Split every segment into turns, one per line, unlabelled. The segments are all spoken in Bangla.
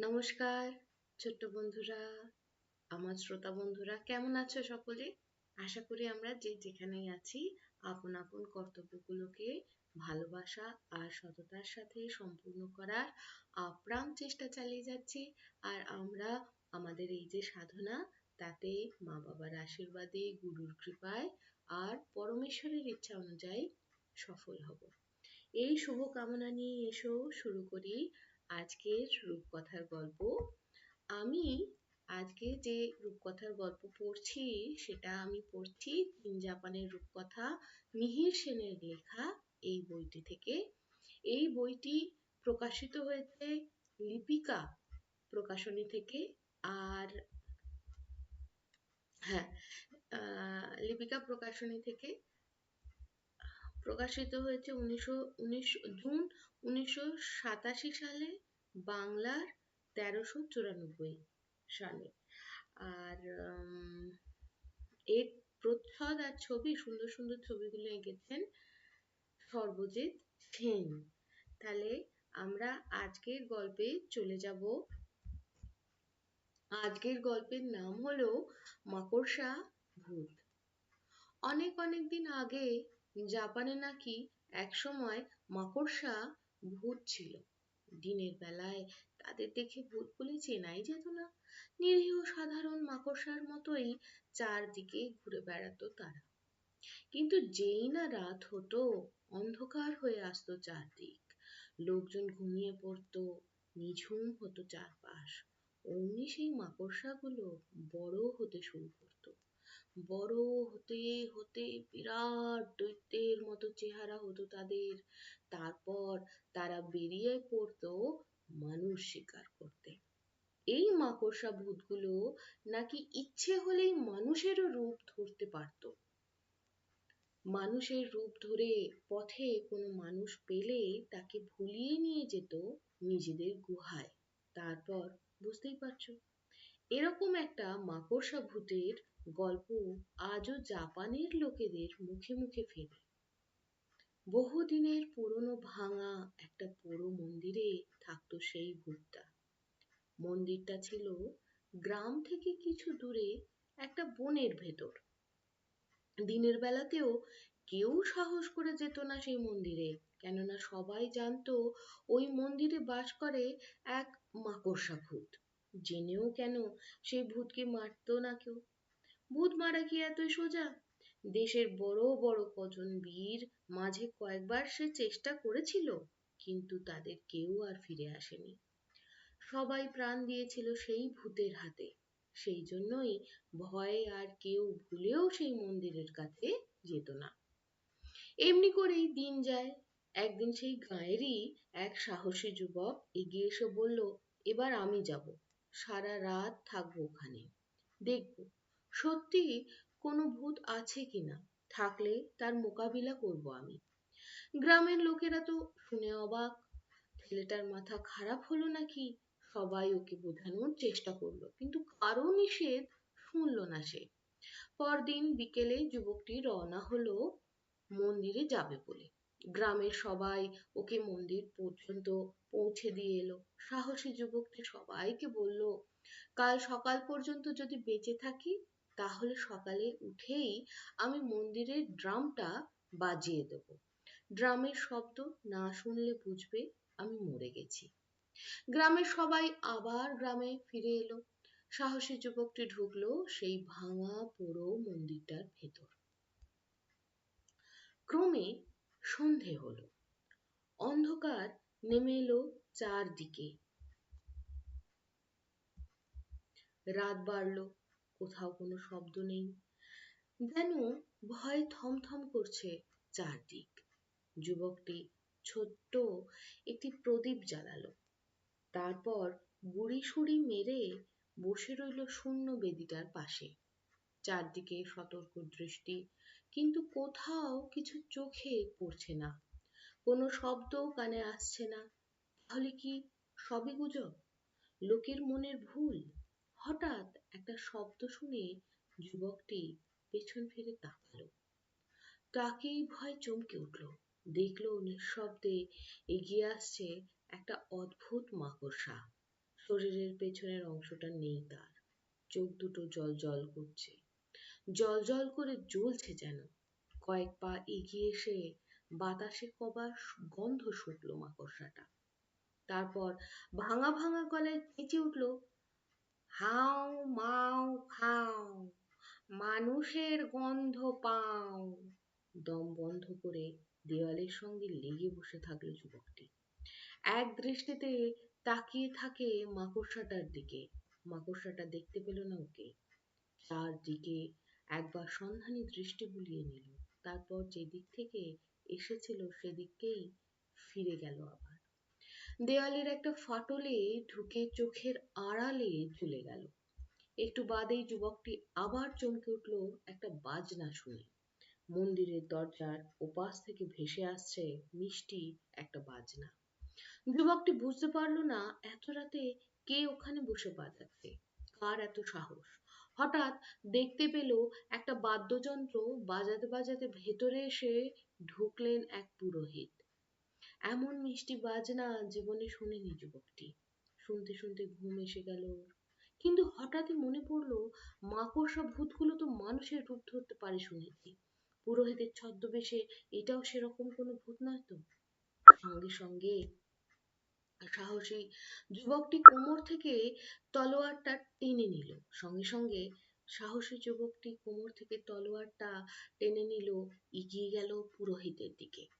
নমস্কার, ছোট্ট বন্ধুরা, আমার শ্রোতা বন্ধুরা, কেমন আছো সকলে? আশা করি আমরা যে যেখানেই আছি, আপন আপন কর্তব্যগুলোকে ভালোবাসা আর সততার সাথে সম্পূর্ণ করার আপ্রাণ চেষ্টা চালিয়ে যাচ্ছি। আর আমরা, আমাদের এই যে সাধনা, তাতে মা বাবার আশীর্বাদে, গুরুর কৃপায় আর পরমেশ্বরের ইচ্ছা অনুযায়ী সফল হব। এই শুভ কামনা নিয়ে এসো শুরু করি আজকের রূপকথার গল্প। আমি আজকে যে রূপকথার গল্প পড়ছি, সেটা আমি পড়ছি জাপানের রূপকথা মিহির সেনের লেখা এই বইটি থেকে। এই বইটি প্রকাশিত হয়েছে লিপিকা প্রকাশনী থেকে, আর হ্যাঁ লিপিকা প্রকাশনী থেকে। প্রকাশিত হয়েছে উনিশশো, উনিশ, জুন উনিশশো সাতাশি সালে বাংলার তেরোশো চুরানব্বই সালে। আর এর প্রচ্ছদ আর ছবি, সুন্দর সুন্দর ছবিগুলো এঁকেছেন সর্বজিৎ সেন। তাহলে আমরা আজকের গল্পে চলে যাব। আজকের গল্পের নাম হলো মাকড়সা ভূত। অনেক অনেক দিন আগে জাপানে নাকি একসময় মাকড়সা ভূত ছিল। দিনের বেলায় তাদের দেখে ভূত বলে চেনাই যেত না। নিরীহ সাধারণ মাকড়সার মতোই চারদিকে ঘুরে বেড়াতো তারা। কিন্তু যেই না রাত হতো, অন্ধকার হয়ে আসতো চারদিক। লোকজন ঘুমিয়ে পড়তো, নিঝুম হতো চারপাশ। অমনি সেই মাকড়সাগুলো বড় হতে শুরু করতো বড় হতে হতে বিরাট দৈত্যের মতো চেহারা হতো তাদের। তারপর তারা বেরিয়ে পড়তো মানুষ শিকার করতে। এই মাকড়সা ভূতগুলো নাকি ইচ্ছে হলেই মানুষেরও রূপ ধরতে পারত। মানুষের রূপ ধরে পথে কোনো মানুষ পেলে তাকে ভুলিয়ে নিয়ে যেত নিজেদের গুহায়। তারপর বুঝতেই পারছ, এরকম একটা মাকড়সা ভূতের গল্প আজও জাপানের লোকেদের মুখে মুখে ফেরে বহুদিনের পুরনো ভাঙা একটা পুরো মন্দিরে থাকতো সেই ভূতটা। মন্দিরটা ছিল গ্রাম থেকে কিছু দূরে একটা বনের ভেতর। দিনের বেলাতেও কেউ সাহস করে যেত না সেই মন্দিরে, কেননা সবাই জানতো ওই মন্দিরে বাস করে এক মাকড়সা ভূত। জেনেও কেন সেই ভূতকে মারত না কেউ? ভূত মারা কি এতই সোজা? দেশের বড় বড় কজন বীর মাঝে কয়েকবার সে চেষ্টা করেছিল, কিন্তু তাদের কেউ আর ফিরে আসেনি। সবাই প্রাণ দিয়েছিল সেই ভূতের হাতে। সেই জন্যই ভয়ে আর কেউ ভুলেও সেই মন্দিরের কাছে যেত না। এমনি করেই দিন যায়। একদিন সেই গাঁয়েরই এক সাহসী যুবক এগিয়ে এসে বলল, এবার আমি যাব। সারা রাত থাকব ওখানে। দেখব। সত্যি কোনো ভূত আছে কিনা? থাকলে তার মোকাবিলা করব আমি। গ্রামের লোকেরা তো শুনে অবাক। ছেলেটার মাথা খারাপ হলো নাকি? সবাই ওকে বোঝানোর চেষ্টা করল, কিন্তু কারও নিষেধ শুনলো না সে। পরদিন বিকেলে যুবকটি রওনা হলো মন্দিরে যাবে বলে। গ্রামের সবাই ওকে মন্দির পর্যন্ত পৌঁছে দিয়ে এলো। সাহসী যুবকটি সবাইকে বলল, কাল সকাল পর্যন্ত যদি বেঁচে থাকি তাহলে সকালে উঠেই আমি মন্দিরের ড্রামটা বাজিয়ে দেব। ড্রামের শব্দ না শুনলে বুঝবে আমি মরে গেছি। গ্রামের সবাই আবার গ্রামে ফিরে এলো। সাহসী যুবকটি ঢুকলো সেই ভাঙা পুরো মন্দিরটার ভেতর। ক্রমে সন্ধে হলো। অন্ধকার নেমে এলো চারদিকে। রাত বাড়লো। কোথাও কোনো শব্দ নেই। যেন ভয় থমথম করছে চারদিক। যুবকটি ছোট্ট একটি প্রদীপ জ্বালালো। তারপর গুড়ি সুড়ি মেরে বসে রইল শূন্য বেদিটার পাশে। চারদিকে সতর্ক দৃষ্টি, কিন্তু কোথাও কিছু চোখে পড়ছে না। কোনো শব্দ কানে আসছে না। তাহলে কি সবই গুজব? লোকের মনের ভুল? হঠাৎ একটা শব্দ শুনে যুবকটি পেছন ফিরে তাকালো। তাকেই ভয় চমকে উঠল। দেখল নিঃশব্দে এগিয়ে আসছে একটা অদ্ভুত মাকড়সা। শরীরের পেছনের অংশটা নেই তার। চোখ দুটো জল জল করছে। জল জল করে জ্বলছে যেন। কয়েক পা এগিয়ে এসে বাতাসে কবার গন্ধ শুকলো মাকড়সাটা। তারপর ভাঙা ভাঙা গলায় চেঁচে উঠল হাও মাও খাও, মানুষের গন্ধ পাও। দম বন্ধ করে দেওয়ালের সঙ্গে লেগে বসে থাকল যুবকটি। এক দৃষ্টিতে তাকিয়ে থাকে মাকড়সাটার দিকে। মাকড়সাটা দেখতে পেল না ওকে। চারদিকে একবার সন্ধানী দৃষ্টি বুলিয়ে নিল। তারপর যেদিক থেকে এসেছিল সেদিককেই ফিরে গেল আবার। দেওয়ালের একটা ফাটলে ঢুকে চোখের আড়ালে ঝুলে গেল। একটু বাদেই যুবকটি আবার চমকে উঠল একটা বাজনা শুনে। মন্দিরের দরজার ওপাশ থেকে ভেসে আসছে মিষ্টি একটা বাজনা। যুবকটি বুঝতে পারল না এত রাতে কে ওখানে বসে বাজাচ্ছে। কার এত সাহস? হঠাৎ দেখতে পেল একটা বাদ্যযন্ত্র বাজাতে বাজাতে ভেতরে এসে ঢুকলেন এক পুরোহিত। এমন মিষ্টি বাজনা জীবনে শুনেনি যুবকটি। শুনতে শুনতে ঘুম এসে গেল। কিন্তু হঠাৎই মনে পড়ল, মাকড়সা ভূতগুলো তো মানুষের রূপ ধরতে পারে শুনেছি। পুরোহিতের ছদ্মবেশে এটাও সেরকম কোনো ভূত নয় তো? সঙ্গে সঙ্গে সাহসী যুবকটি কোমর থেকে তলোয়ারটা টেনে নিল। সঙ্গে সঙ্গে সাহসী যুবকটি কোমর থেকে তলোয়ারটা টেনে নিল, এগিয়ে গেল পুরোহিতের দিকে।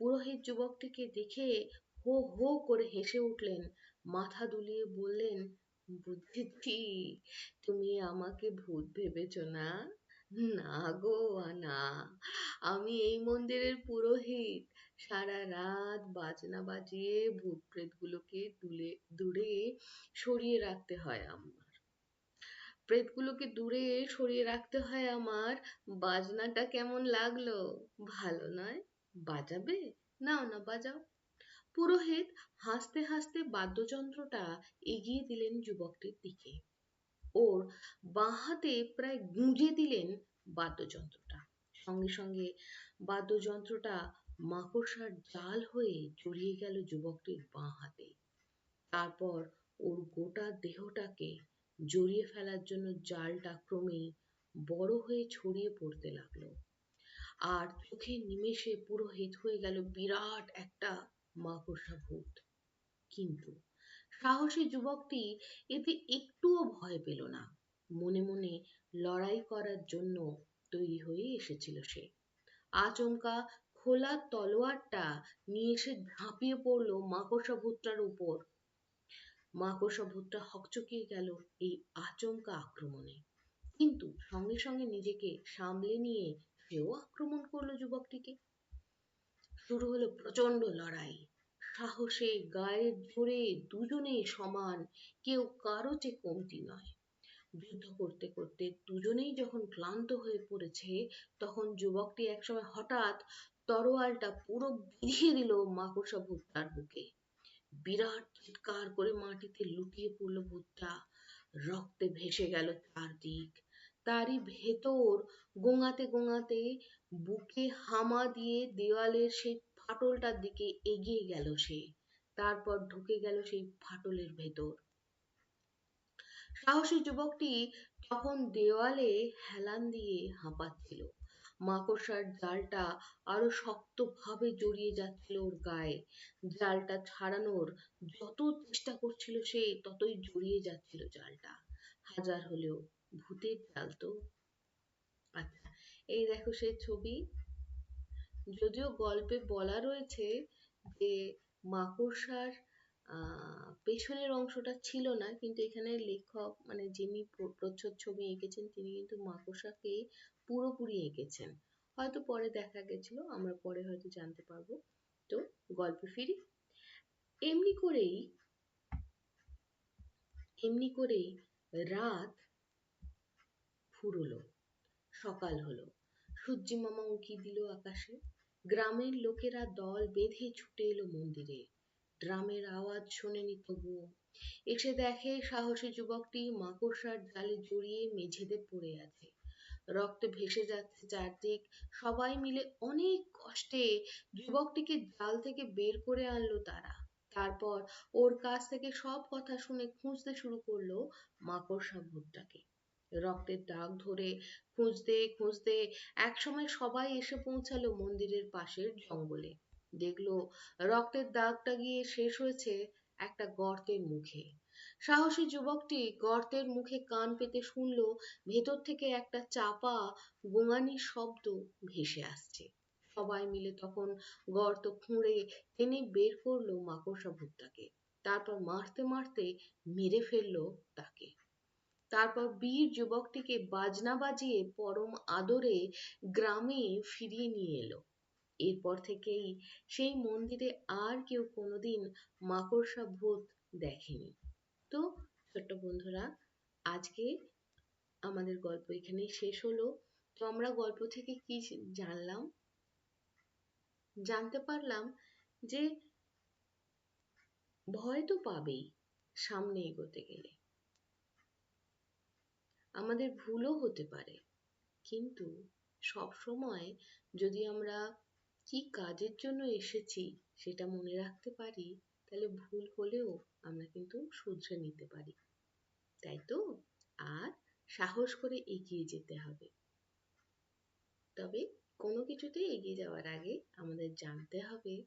পুরোহিত যুবকটিকে দেখে হো হো করে হেসে উঠলেন। মাথা দুলিয়ে বললেন বুঝেছি তুমি আমাকে ভূত ভেবেছ না? না গো না আমি এই মন্দিরের পুরোহিত। সারা রাত বাজনা বাজিয়ে ভূত প্রেতগুলোকে দুলে দূরে সরিয়ে রাখতে হয় আমার। প্রেতগুলোকে দূরে সরিয়ে রাখতে হয় আমার। বাজনাটা কেমন লাগল? ভালো নয়? বাজাবে? নাও না, বাজাও। পুরোহিত হাসতে হাসতে বাদ্যযন্ত্রটা এগিয়ে দিলেন যুবকটির দিকে। ওর বাঁ হাতে প্রায় গুঁজে দিলেন বাদ্যযন্ত্রটা। সঙ্গে সঙ্গে বাদ্যযন্ত্রটা মাকড়সার জাল হয়ে জড়িয়ে গেল যুবকটির বাঁ হাতে। তারপর ওর গোটা দেহটাকে জড়িয়ে ফেলার জন্য জালটা ক্রমেই বড় হয়ে ছড়িয়ে পড়তে লাগল। আর চোখের নিমেষে পুরোহিত হয়ে গেল বিরাট একটা মাকড়সা ভূত কিন্তু সাহসী যুবকটি এতে একটুও ভয় পেল না। মনে মনে লড়াই করার জন্য তৈরি হয়ে এসেছিল সে। আচমকা খোলা তলোয়ারটা নিয়ে এসে ঝাঁপিয়ে পড়ল মাকড়সা ভূতটার উপর। মাকড়সা ভূতটা হকচকিয়ে গেল এই আচমকা আক্রমণে। কিন্তু সঙ্গে সঙ্গে নিজেকে সামলে নিয়ে সেও আক্রমণ করল যুবকটিকে। শুরু হলো প্রচণ্ড লড়াই। সাহসে গায়ের জোরে দুজনেই সমান, কেউ কারও চেয়ে কমতি নয়। যুদ্ধ করতে করতে দুজনেই যখন ক্লান্ত হয়ে পড়েছে, তখন যুবকটি একসময় হঠাৎ তরোয়ালটা পুরো বিঁধিয়ে দিল মাকড়সা ভূতটার বুকে। বিরাট চিৎকার করে মাটিতে লুটিয়ে পড়ল ভূতটা রক্তে ভেসে গেল চারদিক। তারই ভেতর গোঙাতে গোঙাতে বুকে হামা দিয়ে দেওয়ালের সেই ফাটলটার দিকে এগিয়ে গেল সে। তারপর ঢুকে গেল সেই ফাটলের ভেতর। সাহসী যুবকটি তখন দেওয়ালে হেলান দিয়ে হাঁপাচ্ছিল। মাকড়সার জালটা আরও শক্তভাবে জড়িয়ে যাচ্ছিল ওর গায়ে। জালটা ছাড়ানোর যত চেষ্টা করছিল সে ততই জড়িয়ে যাচ্ছিল জালটা। হাজার হলেও ভূতের জাল তো। আচ্ছা এই দেখো সেই ছবি। যদিও গল্পে বলা রয়েছে যে মাকড়সার পেছনের অংশটা ছিল না, কিন্তু এখানে লেখক মানে যিনি প্রচ্ছদ ছবি এঁকেছেন, তিনি কিন্তু মাকড়সাকে পুরোপুরি এঁকেছেন। হয়তো পরে দেখা গেছিল, আমরা পরে হয়তো জানতে পারব। তো গল্পে ফিরি। এমনি করেই এমনি করেই রাত ফুরলো। সকাল হলো। সূর্যি মামা উঁকি দিল আকাশে। গ্রামের লোকেরা দল বেঁধে ছুটে এলো মন্দিরে। ড্রামের আওয়াজ শোনেনি তবুও। এসে দেখে সাহসী যুবকটি মাকড়সার জালে জড়িয়ে মেঝেতে পড়ে আছে। রক্তে ভেসে যাচ্ছে চারদিক। সবাই মিলে অনেক কষ্টে যুবকটিকে জাল থেকে বের করে আনলো তারা। তারপর ওর কাছ থেকে সব কথা শুনে খুঁজতে শুরু করল মাকড়সা ভূতটাকে। রক্তের দাগ ধরে খুঁজতে খুঁজতে একসময় সবাই এসে পৌঁছালো মন্দিরের পাশের জঙ্গলে। দেখল রক্তের দাগটা গিয়ে শেষ হয়েছে একটা গর্তের মুখে। সাহসী যুবকটি গর্তের মুখে কান পেতে শুনলো, ভেতর থেকে একটা চাপা গোঙানির শব্দ ভেসে আসছে। সবাই মিলে তখন গর্ত খুঁড়ে টেনে বের করল মাকড়সা ভূতটাকে। তারপর মারতে মারতে মেরে ফেলল তাকে। তারপর বীর যুবকটিকে বাজনা বাজিয়ে পরম আদরে গ্রামে ফিরিয়ে নিয়ে এলো। এরপর থেকেই সেই মন্দিরে আর কেউ কোনোদিন মাকড়সা ভূত দেখেনি। তো, ছোট্ট বন্ধুরা, আজকে আমাদের গল্প এখানেই শেষ হলো। তো আমরা গল্প থেকে কি জানলাম? জানতে পারলাম যে ভয় তো পাবেই সামনে এগোতে গেলে। আমাদের ভুলও হতে পারে। কিন্তু সব সময় যদি আমরা কি কাজের জন্য এসেছি সেটা মনে রাখতে পারি, তাহলে ভুল হলেও আমরা কিন্তু শুধরে নিতে পারি। তাই তো? আর সাহস করে এগিয়ে যেতে হবে। তবে কোনো কিছুতে এগিয়ে যাওয়ার আগে আমাদের জানতে হবে,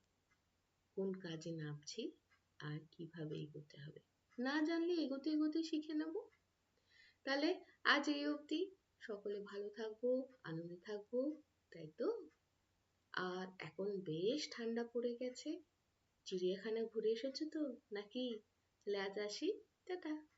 কোন কাজে নামছি আর কীভাবে এগোতে হবে। না জানলে এগোতে এগোতে শিখে নেব। তাহলে আজ এই অবধি। সকলে ভালো থাকব আনন্দে থাকব তাই তো? আর এখন বেশ ঠান্ডা পড়ে গেছে। চিড়িয়াখানা ঘুরে এসেছ তো, নাকি? তাহলে আজ আসি। টাটা।